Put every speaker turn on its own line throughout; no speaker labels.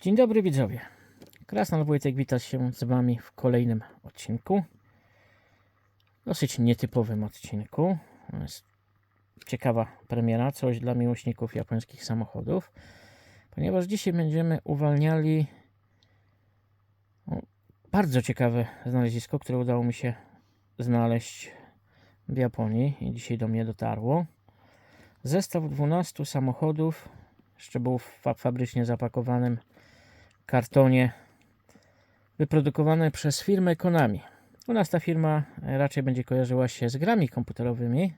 Dzień dobry widzowie. Krasnal Wojtek wita się z Wami w kolejnym odcinku. Dosyć nietypowym odcinku. Jest ciekawa premiera, coś dla miłośników japońskich samochodów. Ponieważ dzisiaj będziemy uwalniali o, bardzo ciekawe znalezisko, które udało mi się znaleźć w Japonii i dzisiaj do mnie dotarło. Zestaw 12 samochodów, jeszcze był fabrycznie zapakowanym kartonie wyprodukowane przez firmę Konami. U nas ta firma raczej będzie kojarzyła się z grami komputerowymi,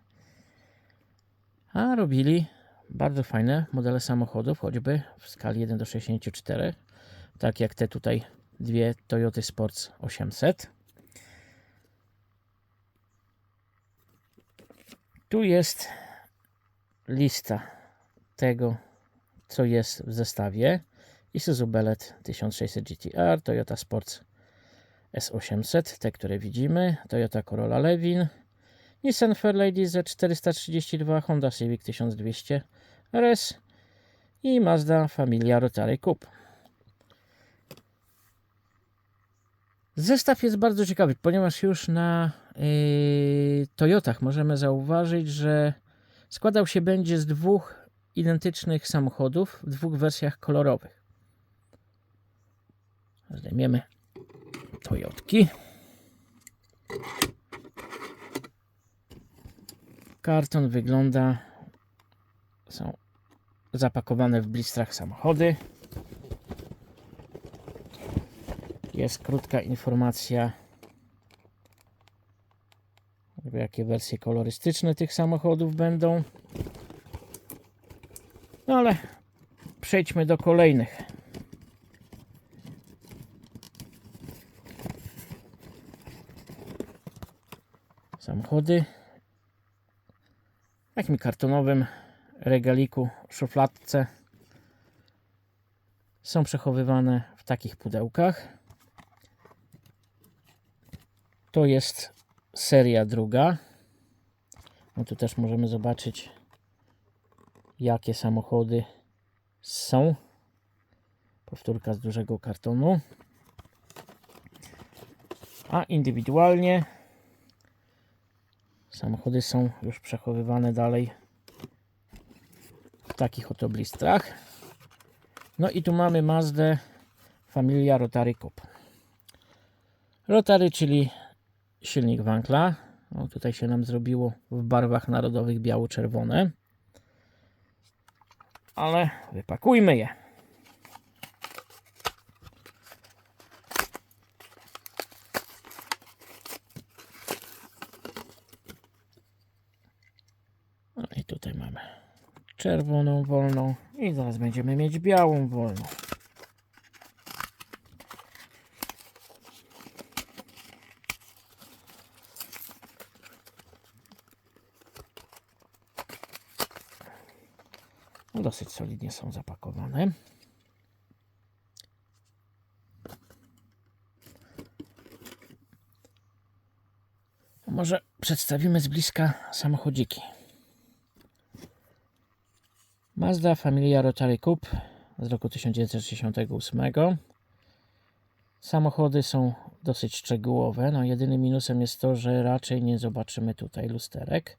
a robili bardzo fajne modele samochodów, choćby w skali 1 do 64, tak jak te tutaj dwie Toyota Sports 800. Tu jest lista tego, co jest w zestawie. Isuzu Bellet 1600 GTR, Toyota Sports S800, te, które widzimy, Toyota Corolla Levin, Nissan Fairlady Z432, Honda Civic 1200 RS i Mazda Familia Rotary Coupe. Zestaw jest bardzo ciekawy, ponieważ już na yy, Toyotach możemy zauważyć, że składał się będzie z dwóch identycznych samochodów w dwóch wersjach kolorowych. Zdejmiemy Toyotki. Karton wygląda. Są zapakowane w blistrach samochody. Jest krótka informacja, jakie wersje kolorystyczne tych samochodów będą. No ale przejdźmy do kolejnych. Samochody. W takim kartonowym regaliku, szufladce. Są przechowywane w takich pudełkach. To jest seria druga. No tu też możemy zobaczyć jakie samochody są. Powtórka z dużego kartonu. A indywidualnie samochody są już przechowywane dalej w takich oto blistrach. No i tu mamy Mazdę Familia Rotary Coupe. Rotary, czyli silnik Wankla. O, tutaj się nam zrobiło w barwach narodowych biało-czerwone ale wypakujmy je. No i tutaj mamy czerwoną wolną i zaraz będziemy mieć białą wolną. No, Dosyć solidnie są zapakowane. Może przedstawimy z bliska samochodziki. Mazda Familia Rotary Coupe z roku 1968. Samochody są dosyć szczegółowe. No, jedynym minusem jest to, że raczej nie zobaczymy tutaj lusterek.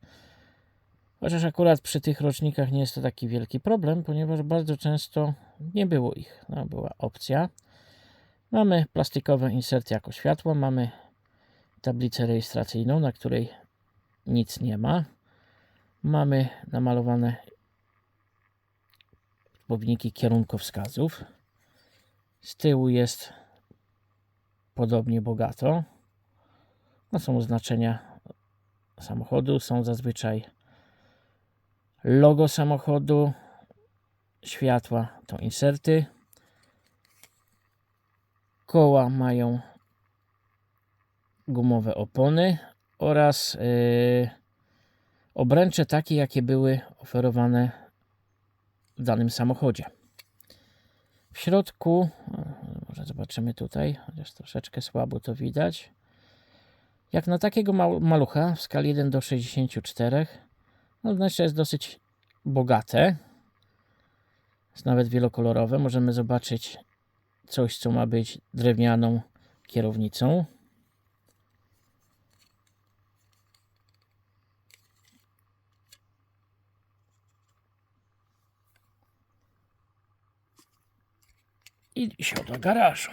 Chociaż akurat przy tych rocznikach nie jest to taki wielki problem, ponieważ bardzo często nie było ich. No, była opcja. Mamy plastikowe inserty jako światło, mamy tablicę rejestracyjną, na której nic nie ma. Mamy namalowane odpowiedniki kierunkowskazów. Z tyłu jest podobnie bogato. No, są oznaczenia samochodu, są zazwyczaj logo samochodu, światła to inserty. Koła mają gumowe opony oraz yy, obręcze takie, jakie były oferowane w danym samochodzie. W środku, o, może zobaczymy tutaj, chociaż troszeczkę słabo to widać. Jak na takiego malucha w skali 1 do 64, no wnętrze jest dosyć bogate. Jest nawet wielokolorowe. Możemy zobaczyć coś, co ma być drewnianą kierownicą. I się do garażu.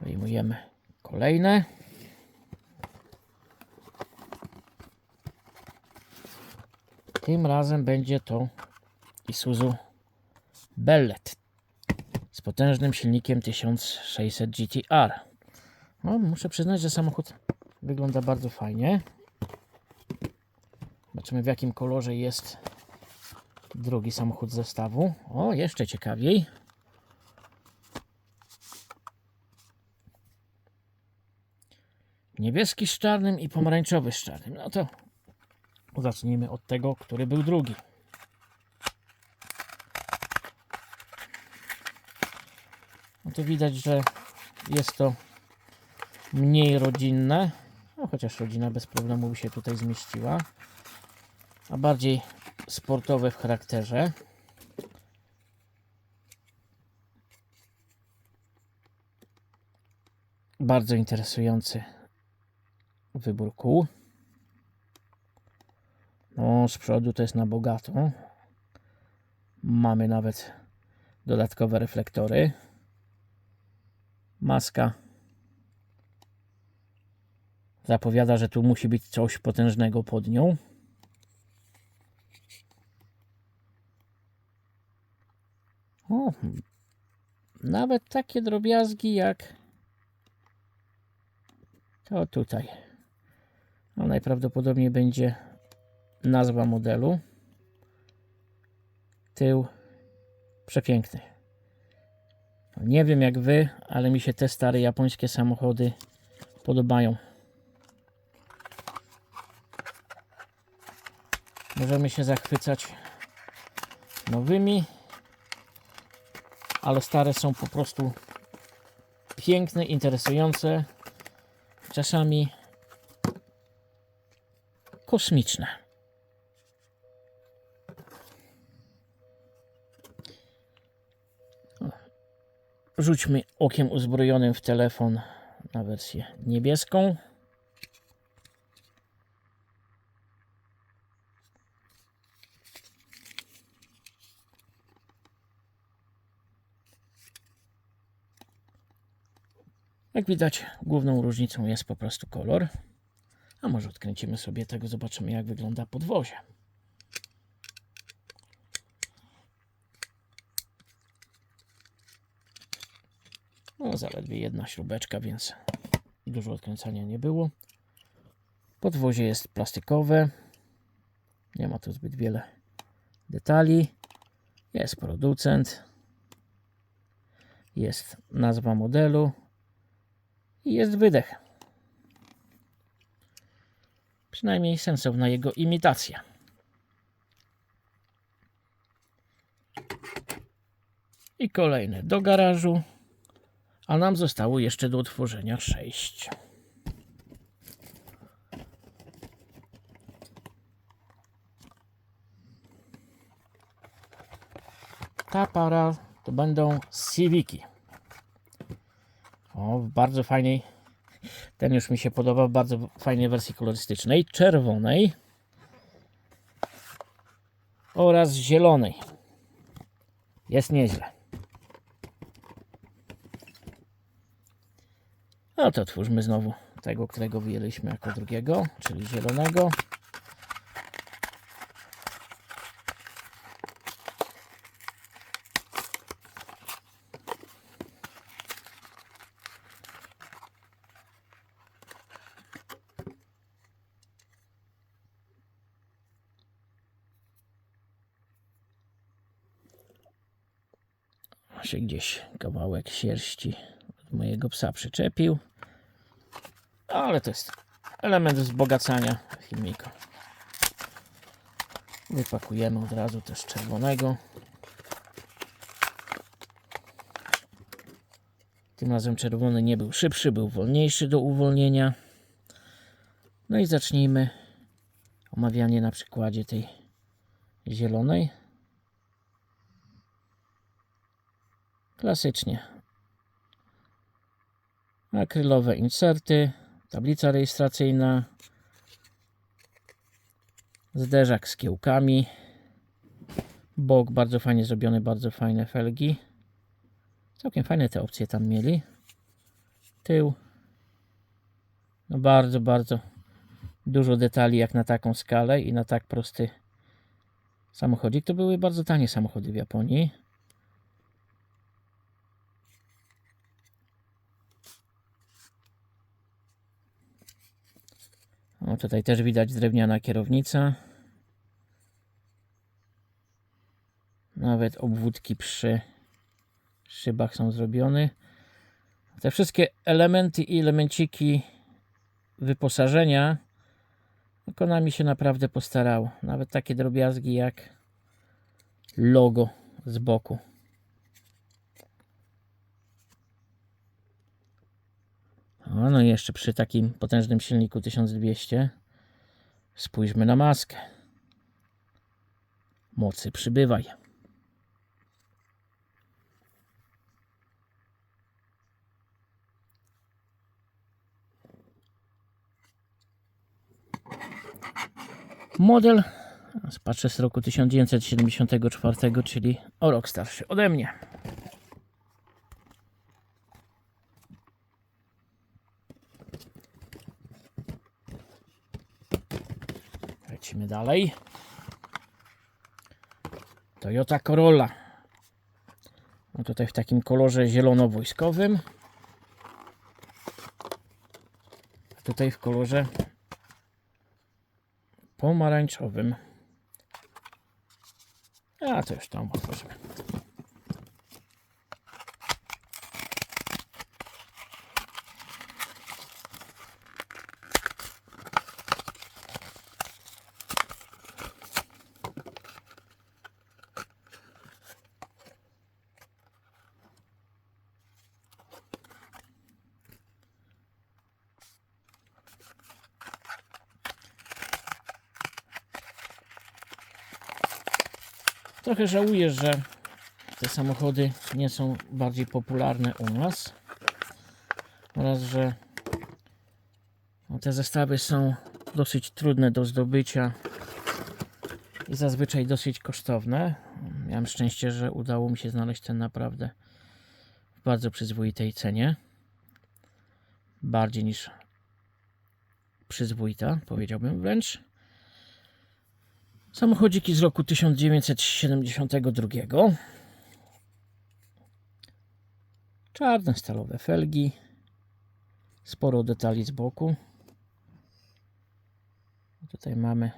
Wyjmujemy kolejne. Tym razem będzie to Isuzu Bellet z potężnym silnikiem 1600 GTR. No, muszę przyznać, że samochód wygląda bardzo fajnie. Zobaczymy w jakim kolorze jest drugi samochód zestawu. O, jeszcze ciekawiej. Niebieski z czarnym i pomarańczowy z czarnym. No to zacznijmy od tego, który był drugi. No to widać, że jest to mniej rodzinne. No chociaż rodzina bez problemu by się tutaj zmieściła. A bardziej sportowe w charakterze. Bardzo interesujący wybór kół. No, z przodu to jest na bogato. Mamy nawet dodatkowe reflektory. Maska zapowiada, że tu musi być coś potężnego pod nią. O, nawet takie drobiazgi jak to tutaj. No, najprawdopodobniej będzie nazwa modelu. Tył przepiękny. Nie wiem jak wy, ale mi się te stare japońskie samochody podobają. Możemy się zachwycać nowymi, ale stare są po prostu piękne, interesujące, czasami kosmiczne. Rzućmy okiem uzbrojonym w telefon na wersję niebieską. Jak widać, główną różnicą jest po prostu kolor. A może odkręcimy sobie tego, zobaczymy jak wygląda podwozie. No, zaledwie jedna śrubeczka, więc dużo odkręcania nie było. Podwozie jest plastikowe. Nie ma tu zbyt wiele detali. Jest producent. Jest nazwa modelu. I jest wydech. Przynajmniej sensowna jego imitacja. I kolejne do garażu. A nam zostało jeszcze do otworzenia 6. Ta para to będą Civiki. O, bardzo fajnej. Ten już mi się podoba bardzo fajnej wersji kolorystycznej, czerwonej oraz zielonej. Jest nieźle. No to otwórzmy znowu tego, którego wyjęliśmy jako drugiego, czyli zielonego. Się gdzieś kawałek sierści od mojego psa przyczepił. Ale to jest element wzbogacania filmika. Wypakujemy od razu też czerwonego. Tym razem czerwony nie był szybszy, był wolniejszy do uwolnienia. No i zacznijmy omawianie na przykładzie tej zielonej. Klasycznie. Akrylowe inserty, tablica rejestracyjna, zderzak z kiełkami, bok bardzo fajnie zrobiony, bardzo fajne felgi. Całkiem fajne te opcje tam mieli. Tył. No bardzo, bardzo dużo detali jak na taką skalę i na tak prosty samochodzik. To były bardzo tanie samochody w Japonii. O, tutaj też widać drewniana kierownica. Nawet obwódki przy szybach są zrobione. Te wszystkie elementy i elemenciki wyposażenia Konami się naprawdę postarało. Nawet takie drobiazgi jak logo z boku. O, no jeszcze przy takim potężnym silniku 1200 spójrzmy na maskę. Mocy przybywaj. Model, patrzę z roku 1974, czyli o rok starszy ode mnie. Dalej. Toyota Corolla. No tutaj w takim kolorze zielono-wojskowym. A tutaj w kolorze pomarańczowym. A to już tam otworzymy. Trochę żałuję, że te samochody nie są bardziej popularne u nas. Oraz, że te zestawy są dosyć trudne do zdobycia i zazwyczaj dosyć kosztowne. Miałem szczęście, że udało mi się znaleźć ten naprawdę w bardzo przyzwoitej cenie. Bardziej niż przyzwoita, powiedziałbym wręcz. Samochodziki z roku 1972. Czarne stalowe felgi. Sporo detali z boku. Tutaj mamy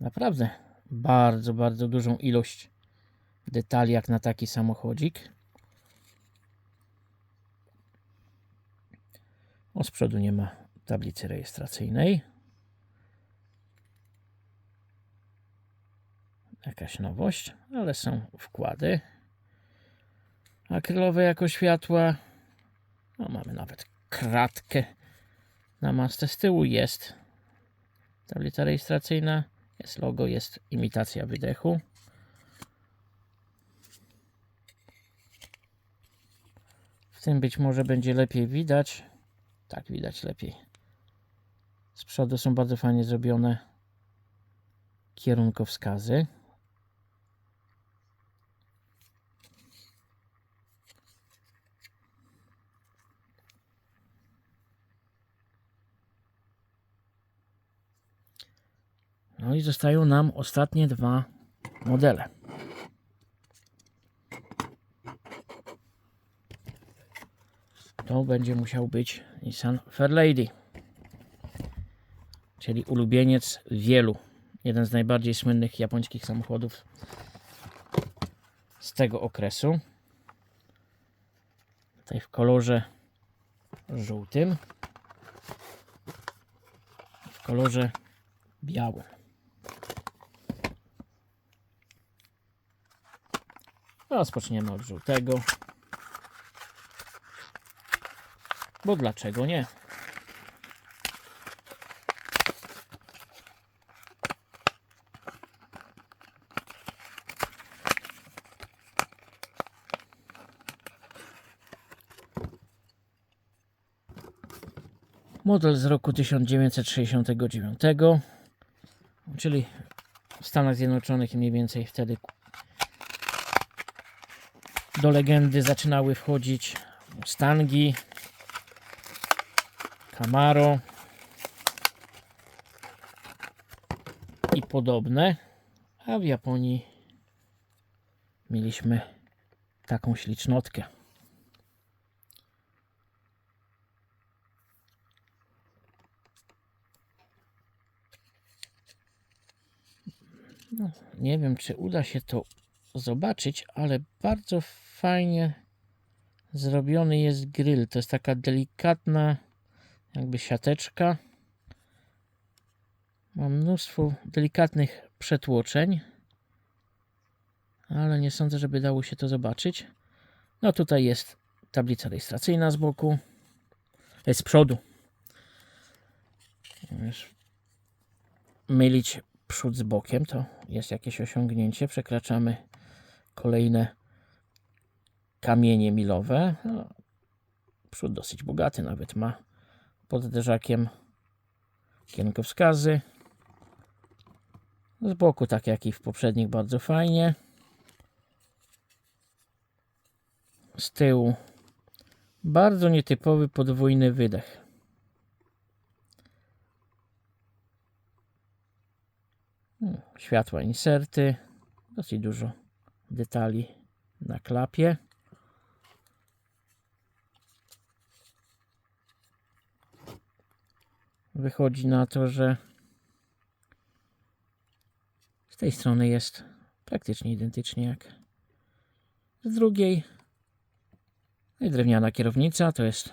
naprawdę bardzo, bardzo dużą ilość detali jak na taki samochodzik. O z przodu nie ma tablicy rejestracyjnej. Jakaś nowość, ale są wkłady akrylowe jako światła. No, mamy nawet kratkę na masce. Z tyłu jest tablica rejestracyjna, jest logo, jest imitacja wydechu. W tym być może będzie lepiej widać. Tak, widać lepiej. Z przodu są bardzo fajnie zrobione kierunkowskazy. No i zostają nam ostatnie dwa modele. To będzie musiał być Nissan Fairlady, czyli ulubieniec wielu. Jeden z najbardziej słynnych japońskich samochodów z tego okresu. Tutaj w kolorze żółtym, w kolorze białym. Rozpoczniemy od żółtego. Bo dlaczego nie? model z roku 1969, czyli w Stanach Zjednoczonych mniej więcej wtedy do legendy zaczynały wchodzić Mustangi, Camaro i podobne, a w Japonii mieliśmy taką ślicznotkę. No, nie wiem, czy uda się to zobaczyć, ale bardzo fajnie zrobiony jest grill. To jest taka delikatna, jakby siateczka. Ma mnóstwo delikatnych przetłoczeń, ale nie sądzę, żeby dało się to zobaczyć. No tutaj jest tablica rejestracyjna z boku, e, z przodu. Mylić przód z bokiem to jest jakieś osiągnięcie. Przekraczamy kolejne kamienie milowe. No, przód dosyć bogaty nawet ma pod derzakiem kierunkowskazy. Z boku, tak jak i w poprzednich, bardzo fajnie. Z tyłu bardzo nietypowy podwójny wydech. Hmm, Światła inserty, dosyć dużo detali na klapie. Wychodzi na to, że z tej strony jest praktycznie identycznie jak z drugiej. No i drewniana kierownica to jest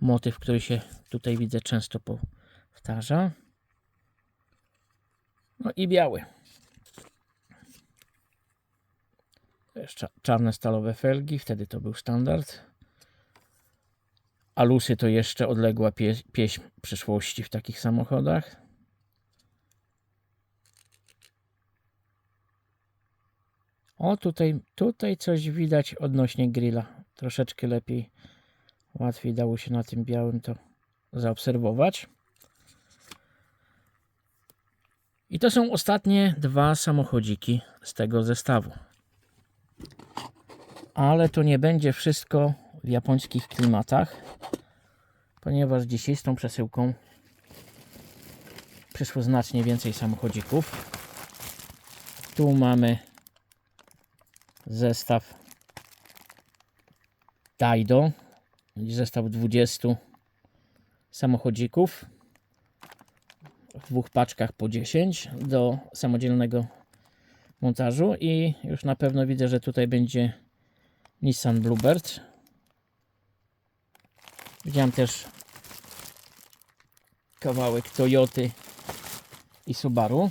motyw, który się tutaj widzę często powtarza. No i biały. Cza- czarne stalowe felgi, wtedy to był standard. Alusy to jeszcze odległa pie pieśń przyszłości w takich samochodach. O, tutaj, tutaj coś widać odnośnie grilla. Troszeczkę lepiej, łatwiej dało się na tym białym to zaobserwować. I to są ostatnie dwa samochodziki z tego zestawu. Ale to nie będzie wszystko w japońskich klimatach, ponieważ dzisiaj z tą przesyłką przyszło znacznie więcej samochodzików. Tu mamy zestaw Daido, zestaw 20 samochodzików w dwóch paczkach po 10 do samodzielnego montażu i już na pewno widzę, że tutaj będzie Nissan Bluebird. Widziałem też kawałek Toyoty i Subaru.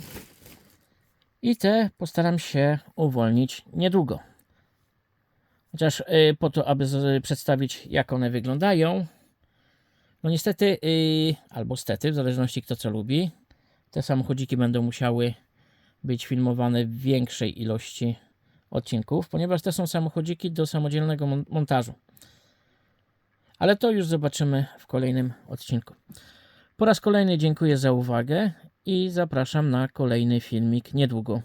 I te postaram się uwolnić niedługo. Chociaż y, po to, aby przedstawić jak one wyglądają, no niestety, yy, albo stety, w zależności kto co lubi, te samochodziki będą musiały być filmowane w większej ilości odcinków, ponieważ te są samochodziki do samodzielnego mon- montażu. Ale to już zobaczymy w kolejnym odcinku. Po raz kolejny dziękuję za uwagę i zapraszam na kolejny filmik niedługo.